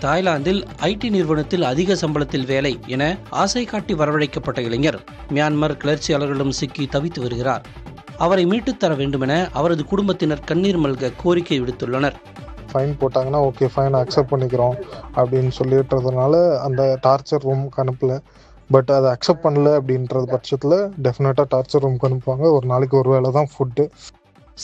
தாய்லாந்தில் ஐடி நிறுவனத்தில் அதிக சம்பளத்தில் வேலை என ஆசை காட்டி வரவழைக்கப்பட்ட இளைஞர். மியான்மர் கிளர்ச்சியாளர்களிடம் சிக்கி தவித்து வருகிறார். அவரை மீட்டுத் தர வேண்டுமென அவரது குடும்பத்தினர் கண்ணீர் மல்க கோரிக்கை விடுத்துள்ளனர். ஃபைன் போட்டாங்கன்னா ஓகே ஃபைன் அக்செப்ட் பண்ணிக்கிறோம் அப்படின்னு சொல்லிட்டுறதுனால அந்த டார்ச்சர் ரூமுக்கு அனுப்பல. பட் அதை அக்செப்ட் பண்ணல அப்படின்றது பட்சத்தில் டெஃபினட்டாக டார்ச்சர் ரூமுக்கு அனுப்புவாங்க. ஒரு நாளைக்கு ஒரு வேளை தான் ஃபுட்டு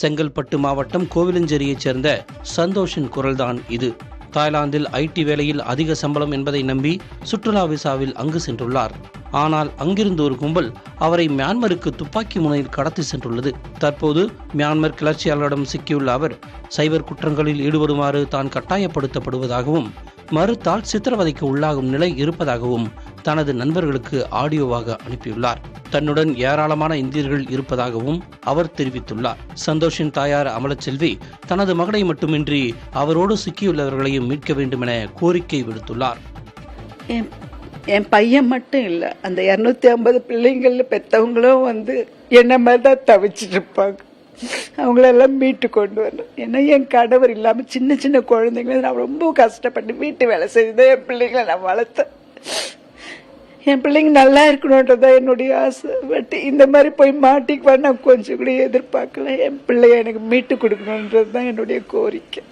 செங்கல்பட்டு மாவட்டம் கோவிலஞ்சேரியைச் சேர்ந்த சந்தோஷின் குரல்தான் இது. தாய்லாந்தில் ஐடி வேலையில் அதிக சம்பளம் என்பதை நம்பி சுற்றுலா விசாவில் அங்கு சென்றுள்ளார். ஆனால் அங்கிருந்து ஒரு கும்பல் அவரை மியான்மருக்கு துப்பாக்கி முனையில் கடத்தி சென்றுள்ளது. தற்போது மியான்மர் கிளர்ச்சியாளரிடம் சிக்கியுள்ள அவர் சைபர் குற்றங்களில் ஈடுபடுமாறு தான் கட்டாயப்படுத்தப்படுவதாகவும் மறுத்தால் சித்திரவதைக்கு உள்ளாகும் நிலை இருப்பதாகவும் தனது நண்பர்களுக்கு ஆடியோவாக அனுப்பியுள்ளார். தன்னுடன் ஏராளமான இந்தியர்கள் இருப்பதாகவும் அவர் தெரிவித்துள்ளார். சந்தோஷின் தாயார் அமலச்செல்வி தனது மகனை மட்டுமின்றி அவரோடு சிக்கியுள்ளவர்களையும் மீட்க வேண்டுமென கோரிக்கை விடுத்துள்ளார். என் என் பையன் மட்டும் இல்லை அந்த இரநூத்தி ஐம்பது பிள்ளைங்கள பெற்றவங்களும் வந்து என்ன மாதிரி தான் தவிச்சிட்டு இருப்பாங்க. அவங்களெல்லாம் மீட்டு கொண்டு வரணும். ஏன்னா என் கணவர் இல்லாமல் சின்ன சின்ன குழந்தைங்கள நான் ரொம்ப கஷ்டப்பட்டு வீட்டு வேலை செய்து என் பிள்ளைங்களை நான் வளர்த்தேன். என் பிள்ளைங்க நல்லா இருக்கணுன்றதான் என்னுடைய ஆசை. பட் இந்த மாதிரி போய் மாட்டிக்குவான்னு நான் கொஞ்சம் கூட எதிர்பார்க்கல. என் பிள்ளைய எனக்கு மீட்டு கொடுக்கணுன்றது தான் என்னுடைய கோரிக்கை.